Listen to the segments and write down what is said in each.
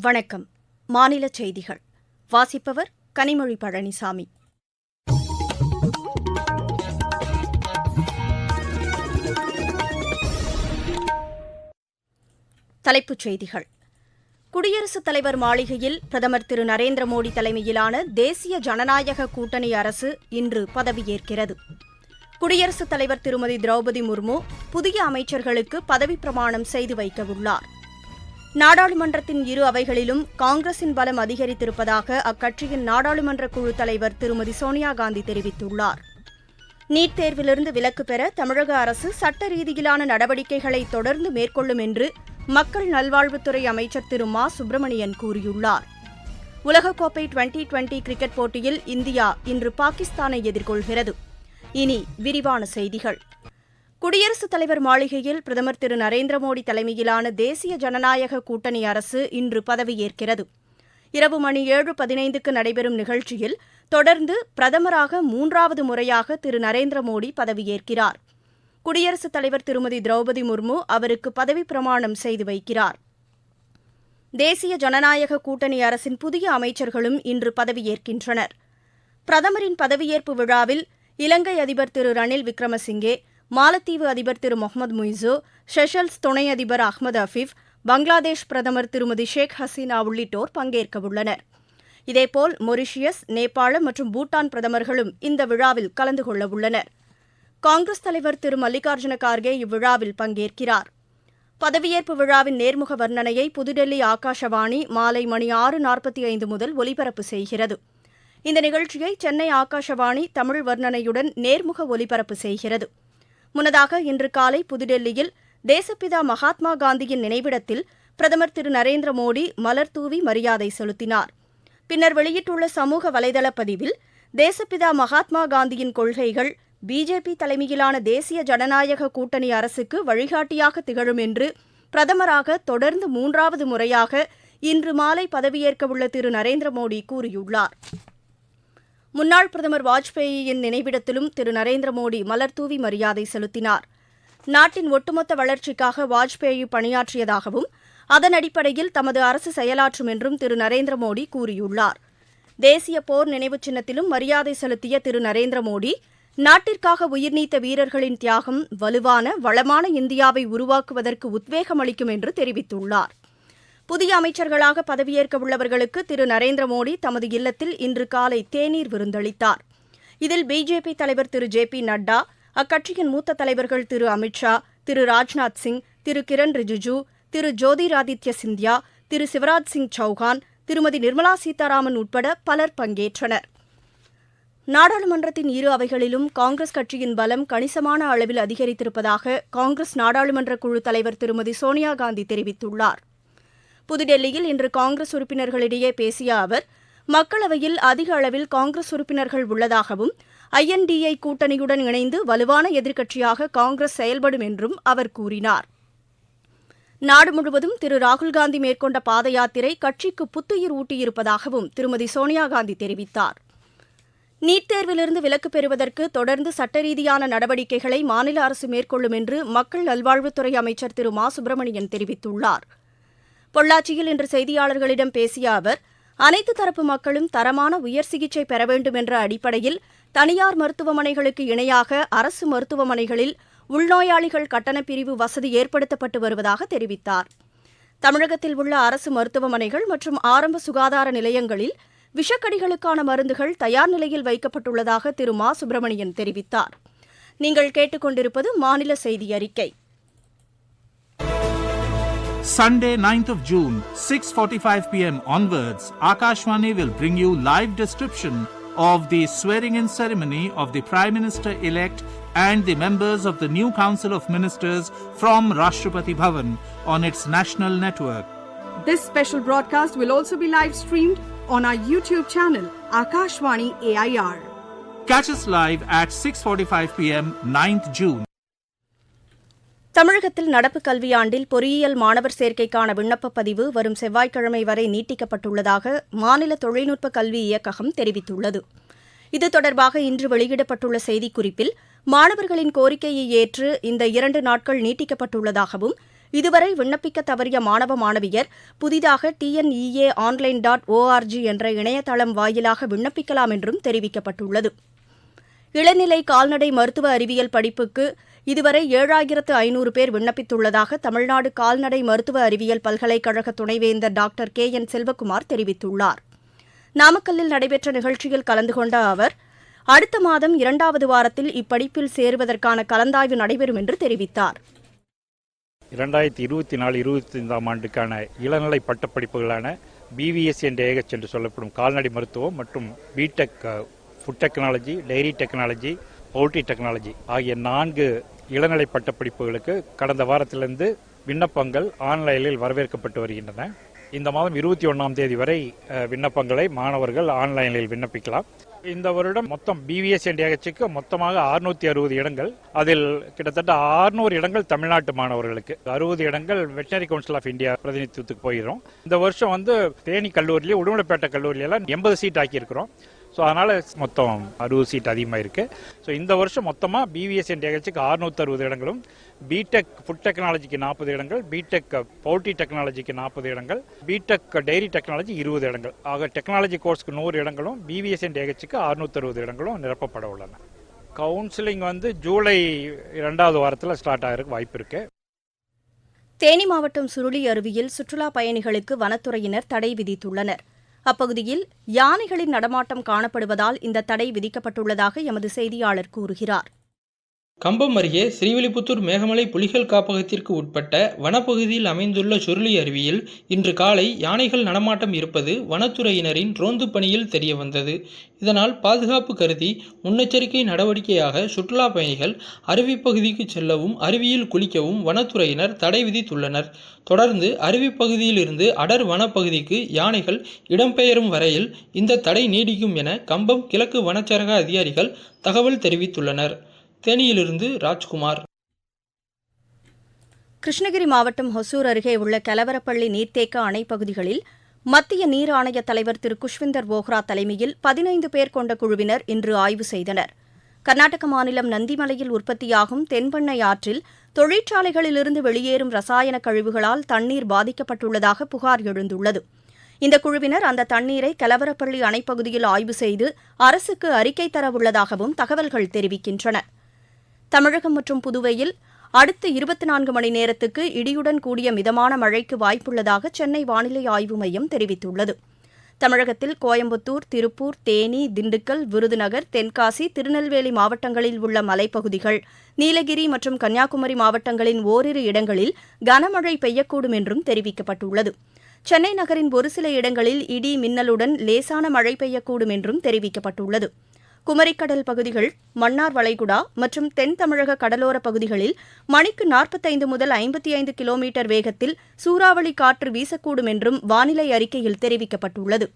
வணக்கம். மாநில செய்திகள். வாசிப்பவர் கனிமொழி பழனிசாமி. தலைப்புச் செய்திகள். குடியரசுத் தலைவர் மாளிகையில் பிரதமர் திரு நரேந்திர மோடி தலைமையிலான தேசிய ஜனநாயக கூட்டணி அரசு இன்று பதவியேற்கிறது. குடியரசுத் தலைவர் திருமதி திரௌபதி முர்மு புதிய அமைச்சர்களுக்கு பதவிப் பிரமாணம் செய்து வைக்கவுள்ளார். நாடாளுமன்றத்தின் இரு அவைகளிலும் காங்கிரசின் பலம் அதிகரித்திருப்பதாக அக்கட்சியின் நாடாளுமன்ற குழு தலைவர் திருமதி சோனியா காந்தி தெரிவித்துள்ளார். நீட் தேர்விலிருந்து விலக்கு பெற தமிழக அரசு சட்ட ரீதியிலான நடவடிக்கைகளை தொடர்ந்து மேற்கொள்ளும் என்று மக்கள் நல்வாழ்வுத்துறை அமைச்சர் திரு மா சுப்பிரமணியன் கூறியுள்ளார். உலகக்கோப்பை டுவெண்டி டுவெண்டி கிரிக்கெட் போட்டியில் இந்தியா இன்று பாகிஸ்தானை எதிர்கொள்கிறது. இனி விரிவான செய்திகள். குடியரசுத் தலைவர் மாளிகையில் பிரதமர் திரு நரேந்திர மோடி தலைமையிலான தேசிய ஜனநாயக கூட்டணி அரசு இன்று பதவியேற்கிறது. இரவு மணி ஏழு பதினைந்துக்கு நடைபெறும் நிகழ்ச்சியில் தொடர்ந்து பிரதமராக மூன்றாவது முறையாக திரு நரேந்திர மோடி பதவியேற்கிறார். குடியரசுத் தலைவர் திருமதி திரௌபதி முர்மு அவருக்கு பதவிப் பிரமாணம் செய்து வைக்கிறார். தேசிய ஜனநாயக கூட்டணி அரசின் புதிய அமைச்சர்களும் இன்று பதவியேற்கின்றனர். பிரதமரின் பதவியேற்பு விழாவில் இலங்கை அதிபர் திரு ரணில் விக்ரமசிங்கே மாலத்தீவு அதிபர் திரு முகமது முய்சு ஷெஷல்ஸ் துணை அதிபர் அஹ்மது அஃபீஃப் பங்களாதேஷ் பிரதமர் திருமதி ஷேக் ஹசீனா உள்ளிட்டோர் பங்கேற்கவுள்ளனர் இதேபோல் மொரிஷியஸ் நேபாளம் மற்றும் பூட்டான் பிரதமர்களும் இந்த விழாவில் கலந்து கொள்ளவுள்ளனர் காங்கிரஸ் தலைவர் திரு மல்லிகார்ஜுன கார்கே இவ்விழாவில் பங்கேற்கிறார். பதவியேற்பு விழாவின் நேர்முக வர்ணனையை புதுடெல்லி ஆகாஷவாணி மாலை மணி ஆறு நாற்பத்தி ஐந்து முதல் ஒலிபரப்பு செய்கிறது. இந்த நிகழ்ச்சியை சென்னை ஆகாஷவாணி தமிழ் வர்ணனையுடன் நேர்முக ஒலிபரப்பு செய்கிறது. முன்னதாக இன்று காலை புதுடெல்லியில் தேசப்பிதா மகாத்மா காந்தியின் நினைவிடத்தில் பிரதமர் திரு நரேந்திர மோடி மலர் தூவி மரியாதை செலுத்தினார். பின்னர் வெளியிட்டுள்ள சமூக வலைதள பதிவில் தேசப்பிதா மகாத்மா காந்தியின் கொள்கைகள் பிஜேபி தலைமையிலான தேசிய ஜனநாயக கூட்டணி அரசுக்கு வழிகாட்டியாக திகழும் என்று பிரதமராக தொடர்ந்து மூன்றாவது முறையாக இன்று மாலை பதவியேற்கவுள்ள திரு நரேந்திர மோடி கூறியுள்ளார். முன்னாள் பிரதமர் வாஜ்பேயியின் நினைவிடத்திலும் திரு. நரேந்திர மோடி மலர்தூவி மரியாதை செலுத்தினார். நாட்டின் ஒட்டுமொத்த வளர்ச்சிக்காக வாஜ்பேயி பணியாற்றியதாகவும் அதன் அடிப்படையில் தமது அரசு செயலாற்றும் என்றும் திரு. நரேந்திர மோடி கூறியுள்ளார். தேசிய போர் நினைவுச் சின்னத்திலும் மரியாதை செலுத்திய திரு. நரேந்திர மோடி நாட்டிற்காக உயிர்நீத்த வீரர்களின் தியாகம் வலுவான வளமான இந்தியாவை உருவாக்குவதற்கு உத்வேகம் அளிக்கும் என்று தெரிவித்துள்ளார். புதிய அமைச்சர்களாக பதவியேற்க உள்ளவர்களுக்கு திரு. நரேந்திர மோடி தமது இல்லத்தில் இன்று காலை தேநீர் விருந்தளித்தார். இதில் பிஜேபி தலைவர் திரு. ஜே. பி. நட்டா அக்கட்சியின் மூத்த தலைவர்கள் திரு. அமித்ஷா திரு. ராஜ்நாத் சிங் திரு. கிரண் ரிஜிஜு திரு. ஜோதிராதித்ய சிந்தியா திரு. சிவராஜ் சிங் சௌஹான் திருமதி. நிர்மலா சீதாராமன் உட்பட பலர் பங்கேற்றனர். நாடாளுமன்றத்தின் இரு அவைகளிலும் காங்கிரஸ் கட்சியின் பலம் கணிசமான அளவில் அதிகரித்திருப்பதாக காங்கிரஸ் நாடாளுமன்ற குழு தலைவர் திருமதி. சோனியா காந்தி தெரிவித்துள்ளார். புதுடெல்லியில் இன்று காங்கிரஸ் உறுப்பினர்களிடையே பேசிய அவர் மக்களவையில் அதிக அளவில் காங்கிரஸ் உறுப்பினர்கள் உள்ளதாகவும் ஐஎன்டிஐ கூட்டணியுடன் இணைந்து வலுவான எதிர்க்கட்சியாக காங்கிரஸ் செயல்படும் என்றும் அவர் கூறினார். நாடு முழுவதும் திரு. ராகுல்காந்தி மேற்கொண்ட பாத யாத்திரை கட்சிக்கு புத்துயிர் ஊட்டியிருப்பதாகவும் திருமதி சோனியா காந்தி தெரிவித்தார். நீட் தேர்விலிருந்து விலக்கு பெறுவதற்கு தொடர்ந்து சட்ட ரீதியான நடவடிக்கைகளை மாநில அரசு மேற்கொள்ளும் என்று மக்கள் நல்வாழ்வுத்துறை அமைச்சர் திரு. மா. சுப்பிரமணியன் தெரிவித்துள்ளார். பொள்ளாச்சியில் இன்று செய்தியாளர்களிடம் பேசிய அவர் அனைத்து தரப்பு மக்களும் தரமான உயர் சிகிச்சை பெற வேண்டும் என்ற அடிப்படையில் தனியார் மருத்துவமனைகளுக்கு இணையாக அரசு மருத்துவமனைகளில் உள்நோயாளிகள் கட்டணப் பிரிவு வசதி ஏற்படுத்தப்பட்டு வருவதாக தெரிவித்தார். தமிழகத்தில் உள்ள அரசு மருத்துவமனைகள் மற்றும் ஆரம்ப சுகாதார நிலையங்களில் விஷக்கடிகளுக்கான மருந்துகள் தயார் நிலையில் வைக்கப்பட்டுள்ளதாக திரு. மா. சுப்பிரமணியன் தெரிவித்தார். நீங்கள் கேட்டுக்கொண்டிருப்பது மாநில செய்தி அறிக்கை. Sunday 9th of June 6:45 pm onwards Akashvani will bring you live description of the swearing in ceremony of the prime minister elect and the members of the new council of ministers from Rashtrapati Bhavan on its national network This special broadcast will also be live streamed on our YouTube channel, Akashvani AIR. catch us live at 6:45 pm 9th June தமிழகத்தில் நடப்பு கல்வியாண்டில் பொறியியல் மாணவர் சேர்க்கைக்கான விண்ணப்பப் பதிவு வரும் செவ்வாய்க்கிழமை வரை நீட்டிக்கப்பட்டுள்ளதாக மாநில தொழில்நுட்ப கல்வி இயக்ககம் தெரிவித்துள்ளது. இது தொடர்பாக இன்று வெளியிடப்பட்டுள்ள செய்திக்குறிப்பில் மாணவர்களின் கோரிக்கையை ஏற்று இந்த இரண்டு நாட்கள் நீட்டிக்கப்பட்டுள்ளதாகவும் இதுவரை விண்ணப்பிக்க தவறிய மாணவ மாணவியர் புதிதாக டிஎன்இஏ ஆன்லைன் டாட் ஓஆர்ஜி என்ற இணையதளம் வாயிலாக விண்ணப்பிக்கலாம் என்றும் தெரிவிக்கப்பட்டுள்ளது. இளநிலை கால்நடை மருத்துவ அறிவியல் படிப்புக்கு இதுவரை ஏழாயிரத்து ஐநூறு பேர் விண்ணப்பித்துள்ளதாக தமிழ்நாடு கால்நடை மருத்துவ அறிவியல் பல்கலைக்கழக துணைவேந்தர் டாக்டர் கே என் செல்வகுமார் தெரிவித்துள்ளார். நாமக்கல்லில் நடைபெற்ற நிகழ்ச்சியில் கலந்து கொண்ட அவர் அடுத்த மாதம் இரண்டாவது வாரத்தில் இப்படிப்பில் சேருவதற்கான கலந்தாய்வு நடைபெறும் என்று தெரிவித்தார். இரண்டாயிரத்தி இருபத்தி நாலு இருபத்தி ஐந்தாம் ஆண்டுக்கான இளநிலை பட்டப்படிப்புகளான பிவிஎஸ் என்ற ஏகச் என்று சொல்லப்படும் கால்நடை மருத்துவம் மற்றும் BTech food technology dairy technology poultry technology ஆகிய நான்கு இளநிலை பட்டப்படிப்புகளுக்கு கடந்த வாரத்திலிருந்து விண்ணப்பங்கள் ஆன்லைனில் வரவேற்கப்பட்டு வருகின்றன. இந்த மாதம் இருபத்தி ஒன்றாம் தேதி வரை விண்ணப்பங்களை மாணவர்கள் ஆன்லைனில் விண்ணப்பிக்கலாம். இந்த வருடம் மொத்தம் பிவிஎஸ் என்டிஹெச்சுக்கு மொத்தமாக 660 அறுபது இடங்கள். அதில் கிட்டத்தட்ட 600 இடங்கள் தமிழ்நாட்டு மாணவர்களுக்கு. அறுபது இடங்கள் வெட்டினரி கவுன்சில் ஆஃப் இந்தியா பிரதிநிதித்துவத்துக்கு போயிடும் இந்த வருஷம் வந்து தேனி கல்லூரியிலேயே உடுமலைப்பேட்டை கல்லூரியில எண்பது சீட் ஆக்கியிருக்கிறோம். ஸோ அதனால் மொத்தம் அறுபது சீட் அதிகமாக இருக்கு. ஸோ இந்த வருஷம் மொத்தமாக பிவிஎஸ் என்டிஹெச்சுக்கு 660 அறுபது இடங்களும் பிடெக் ஃபுட் டெக்னாலஜிக்கு நாற்பது இடங்கள் பிடெக் பவுல்ட்ரி டெக்னாலஜிக்கு நாற்பது இடங்கள் பிடெக் டெய்ரி டெக்னாலஜி இருபது இடங்கள். ஆக டெக்னாலஜி கோர்ஸ்க்கு நூறு இடங்களும் பிவிஎஸ் அண்ட் ஏஹெச்சுக்கு அறுநூத்தி அறுபது இடங்களும் நிரப்பப்பட உள்ளன. கவுன்சிலிங் வந்து ஜூலை இரண்டாவது வாரத்தில் ஸ்டார்ட் ஆகிறதுக்கு வாய்ப்பு இருக்கு. தேனி மாவட்டம் சுருளி அருவியில் சுற்றுலா பயணிகளுக்கு வனத்துறையினர் தடை விதித்துள்ளனர். அப்பகுதியில் யானைகளின் நடமாட்டம் காணப்படுவதால் இந்த தடை விதிக்கப்பட்டுள்ளதாக எமது செய்தியாளர் கூறுகிறார். கம்பம் அருகே ஸ்ரீவில்லிபுத்தூர் மேகமலை புலிகள் காப்பகத்திற்கு உட்பட்ட வனப்பகுதியில் அமைந்துள்ள சுருளி அருவியில் இன்று காலை யானைகள் நடமாட்டம் இருப்பது வனத்துறையினரின் ரோந்து பணியில் தெரிய வந்தது இதனால் பாதுகாப்பு கருதி முன்னெச்சரிக்கை நடவடிக்கையாக சுற்றுலா பயணிகள் அருவி பகுதிக்கு செல்லவும் அருவியில் குளிக்கவும் வனத்துறையினர் தடை விதித்துள்ளனர். தொடர்ந்து அருவி பகுதியிலிருந்து அடர் வனப்பகுதிக்கு யானைகள் இடம்பெயரும் வரையில் இந்த தடை நீடிக்கும் என கம்பம் கிழக்கு வனச்சரக அதிகாரிகள் தகவல் தெரிவித்துள்ளனர். தேனியிலிருந்து ராஜ்குமார். கிருஷ்ணகிரி மாவட்டம் ஹொசூர் அருகே உள்ள கலவரப்பள்ளி நீர்த்தேக்க அணை பகுதிகளில் மத்திய நீர் ஆணைய தலைவர் திரு குஷ்விந்தர் போஹ்ரா தலைமையில் பதினைந்து பேர் கொண்ட குழுவினர் இன்று ஆய்வு செய்தனர். கர்நாடக மாநிலம் நந்திமலையில் உற்பத்தியாகும் தென்பெண்ணை ஆற்றில் தொழிற்சாலைகளிலிருந்து வெளியேறும் ரசாயன கழிவுகளால் தண்ணீர் பாதிக்கப்பட்டுள்ளதாக புகார் எழுந்துள்ளது. இந்த குழுவினர் அந்த தண்ணீரை கலவரப்பள்ளி அணைப்பகுதியில் ஆய்வு செய்து அரசுக்கு அறிக்கை தரவுள்ளதாகவும் தகவல்கள் தெரிவிக்கின்றன. தமிழகம் மற்றும் புதுவையில் அடுத்த இருபத்தி நான்கு மணி நேரத்துக்கு இடியுடன் கூடிய மிதமான மழைக்கு வாய்ப்புள்ளதாக சென்னை வானிலை ஆய்வு மையம் தெரிவித்துள்ளது. தமிழகத்தில் கோயம்புத்தூர் திருப்பூர் தேனி திண்டுக்கல் விருதுநகர் தென்காசி திருநெல்வேலி மாவட்டங்களில் உள்ள மலைப்பகுதிகள் நீலகிரி மற்றும் கன்னியாகுமரி மாவட்டங்களின் ஓரிரு இடங்களில் கனமழை பெய்யக்கூடும் என்றும் தெரிவிக்கப்பட்டுள்ளது. சென்னை நகரின் ஒரு சில இடங்களில் இடி மின்னலுடன் லேசான மழை பெய்யக்கூடும் என்றும் தெரிவிக்கப்பட்டுள்ளது. குமரிக்கடல் பகுதிகள் மன்னார் வளைகுடா மற்றும் தென் தமிழக கடலோர பகுதிகளில் மணிக்கு நாற்பத்தைந்து முதல் ஐம்பத்தி ஐந்து கிலோமீட்டர் வேகத்தில் சூறாவளி காற்று வீசக்கூடும் என்றும் வானிலை அறிக்கையில் தெரிவிக்கப்பட்டுள்ளது.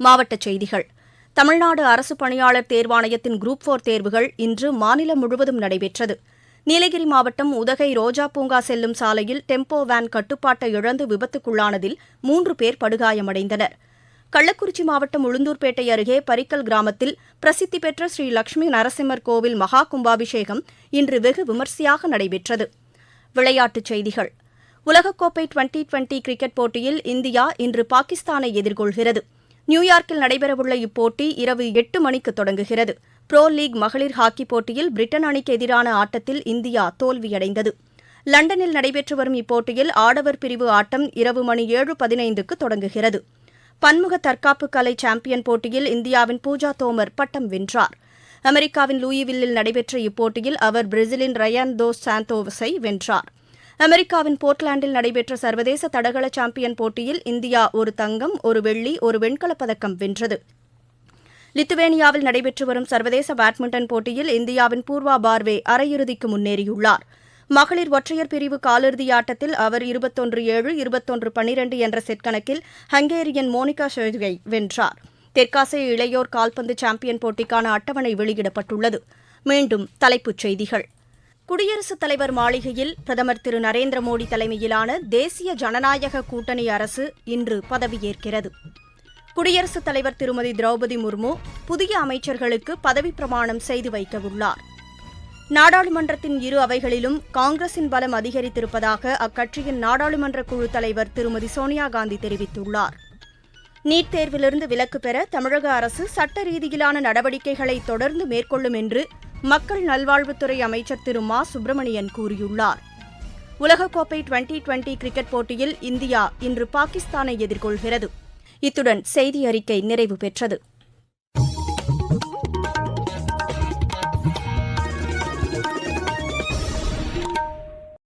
மாவட்டச் செய்திகள். தமிழ்நாடு அரசு பணியாளர் தேர்வாணையத்தின் குரூப் போர் தேர்வுகள் இன்று மாநிலம் முழுவதும் நடைபெற்றது. நீலகிரி மாவட்டம் உதகை ரோஜா பூங்கா செல்லும் சாலையில் டெம்போ வேன் கட்டுப்பாட்டை இழந்து விபத்துக்குள்ளானதில் மூன்று பேர் படுகாயமடைந்தனர். கள்ளக்குறிச்சி மாவட்டம் உளுந்தூர்பேட்டை அருகே பரிக்கல் கிராமத்தில் பிரசித்தி பெற்ற ஸ்ரீ லட்சுமி நரசிம்மர் கோவில் மகா கும்பாபிஷேகம் இன்று வெகு விமர்சையாக நடைபெற்றது. விளையாட்டுச் செய்திகள். உலகக்கோப்பை டுவெண்டி டுவெண்டி கிரிக்கெட் போட்டியில் இந்தியா இன்று பாகிஸ்தானை எதிர்கொள்கிறது. நியூயார்க்கில் நடைபெறவுள்ள இப்போட்டி இரவு எட்டு மணிக்கு தொடங்குகிறது. புரோ லீக் மகளிர் ஹாக்கி போட்டியில் பிரிட்டன் அணிக்கு எதிரான ஆட்டத்தில் இந்தியா தோல்வியடைந்தது. லண்டனில் நடைபெற்று வரும் இப்போட்டியில் ஆடவர் பிரிவு ஆட்டம் இரவு மணி ஏழு பதினைந்துக்கு தொடங்குகிறது. பன்முக தற்காப்பு கலை சாம்பியன் போட்டியில் இந்தியாவின் பூஜா தோமர் பட்டம் வென்றார். அமெரிக்காவின் லூயிவில்லில் நடைபெற்ற இப்போட்டியில் அவர் பிரேசிலின் ரயான் தோஸ் சாந்தோவஸை வென்றார். அமெரிக்காவின் போர்ட்லாண்டில் நடைபெற்ற சர்வதேச தடகள சாம்பியன் போட்டியில் இந்தியா ஒரு தங்கம் ஒரு வெள்ளி ஒரு வெண்கலப் பதக்கம் வென்றது. லித்துவேனியாவில் நடைபெற்று வரும் சர்வதேச பேட்மிண்டன் போட்டியில் இந்தியாவின் பூர்வா பார்வே அரையிறுதிக்கு முன்னேறியுள்ளார். மகளிர் ஒற்றையர் பிரிவு காலிறுதி ஆட்டத்தில் அவர் இருபத்தொன்று ஏழு இருபத்தொன்று பன்னிரண்டு என்ற செட் கணக்கில் ஹங்கேரியன் மோனிகா ஷெர்கை வென்றார். தெற்காசிய இளையோர் கால்பந்து சாம்பியன் போட்டிக்கான அட்டவணை வெளியிடப்பட்டுள்ளது. மீண்டும் தலைப்புச் செய்திகள். குடியரசுத் தலைவர் மாளிகையில் பிரதமர் திரு நரேந்திர மோடி தலைமையிலான தேசிய ஜனநாயக கூட்டணி அரசு இன்று பதவியேற்கிறது. குடியரசுத் தலைவர் திருமதி திரௌபதி முர்மு புதிய அமைச்சர்களுக்கு பதவிப்பிரமாணம் செய்து வைக்கவுள்ளார். நாடாளுமன்றத்தின் இரு அவைகளிலும் காங்கிரசின் பலம் அதிகரித்திருப்பதாக அக்கட்சியின் நாடாளுமன்ற குழு தலைவர் திருமதி சோனியா காந்தி தெரிவித்துள்ளார். நீட் தேர்விலிருந்து விலக்கு பெற தமிழக அரசு சட்ட ரீதியிலான நடவடிக்கைகளை தொடர்ந்து மேற்கொள்ளும் என்று மக்கள் நல்வாழ்வுத்துறை அமைச்சர் திரு மா. சுப்பிரமணியன் கூறியுள்ளார். உலகக்கோப்பை டுவெண்டி டுவெண்டி கிரிக்கெட் போட்டியில் இந்தியா இன்று பாகிஸ்தானை எதிர்கொள்கிறது. இத்துடன் செய்தி அறிக்கை நிறைவு பெற்றது.